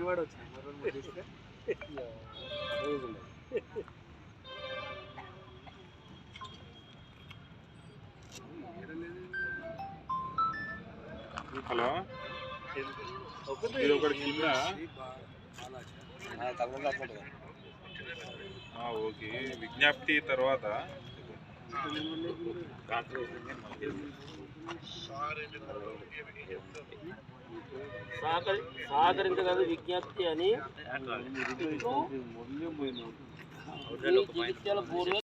మూడు తీస్తే హలో? ఇది ఒకటి కింద? ఓకే. విజ్ఞప్తి తర్వాత. సహకరించగల విజ్ఞప్తి అని. జగిత్యాల బోర్వెల్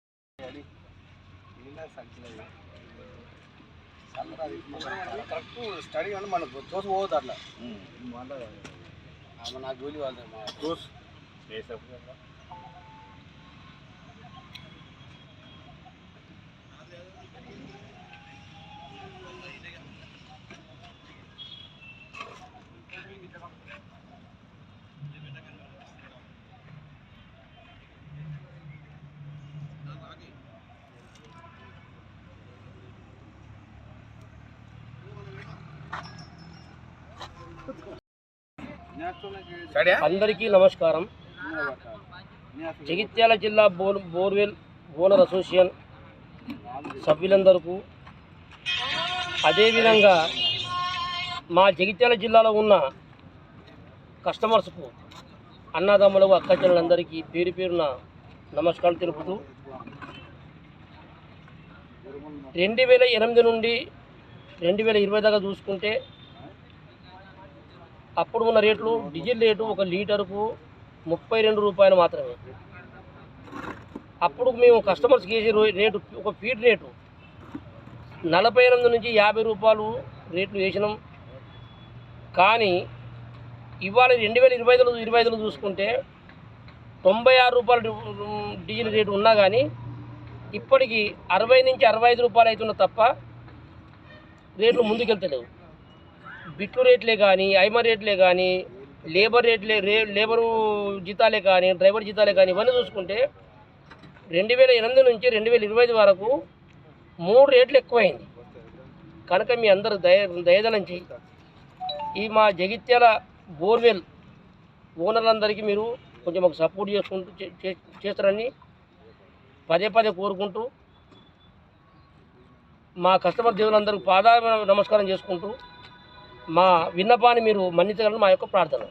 కరెక్ట్ స్టడీ అంటే మనకు తోసి పోవద్దు అట్లా ఆమె నాకు గోలి వాళ్ళు మా అందరికీ నమస్కారం. జగిత్యాల జిల్లా బోర్ బోర్వెల్ బోనర్ అసోసియేషన్ సభ్యులందరకు అదేవిధంగా మా జగిత్యాల జిల్లాలో ఉన్న కస్టమర్స్కు అన్నదమ్ములకు అక్కచెల్లందరికీ పేరు పేరున నమస్కారం తెలుపుతూ రెండు వేల ఎనిమిది నుండి రెండు వేల ఇరవై దాకా చూసుకుంటే అప్పుడు ఉన్న రేట్లు డీజిల్ రేటు ఒక లీటర్కు ముప్పై రెండు రూపాయలు మాత్రమే. అప్పుడు మేము కస్టమర్స్కి వేసే రో- రేటు ఒక ఫీడ్ రేటు నలభై ఎనిమిది నుంచి యాభై రూపాయలు రేట్లు వేసినాం. కానీ ఇవాళ రెండు వేల ఇరవై ఐదులో ఇరవై ఐదులో చూసుకుంటే తొంభై ఆరు రూపాయలు డీజిల్ రేటు ఉన్నా కానీ ఇప్పటికీ అరవై నుంచి అరవై ఐదు రూపాయలు అవుతున్న తప్ప రేట్లు ముందుకెళ్తలేవు. బిట్లు రేట్లే కానీ ఐమ రేట్లే కానీ లేబర్ రేట్లే రే లేబరు జీతాలే కానీ డ్రైవర్ జీతాలే కానీ ఇవన్నీ చూసుకుంటే రెండు వేల ఎనిమిది నుంచి రెండు వేల ఇరవై ఐదు వరకు మూడు రేట్లు ఎక్కువైంది. కనుక మీ అందరు దయ దయదలంచి ఈ మా జగిత్యాల బోర్వెల్ ఓనర్లందరికీ మీరు కొంచెం మాకు సపోర్ట్ చేసుకుంటూ చే- చే- చేస్తారని పదే పదే కోరుకుంటూ మా కస్టమర్ దేవులందరూ పాద నమస్కారం చేసుకుంటూ మా విన్నపాన్ని మీరు మన్నించగలని మా యొక్క ప్రార్థన.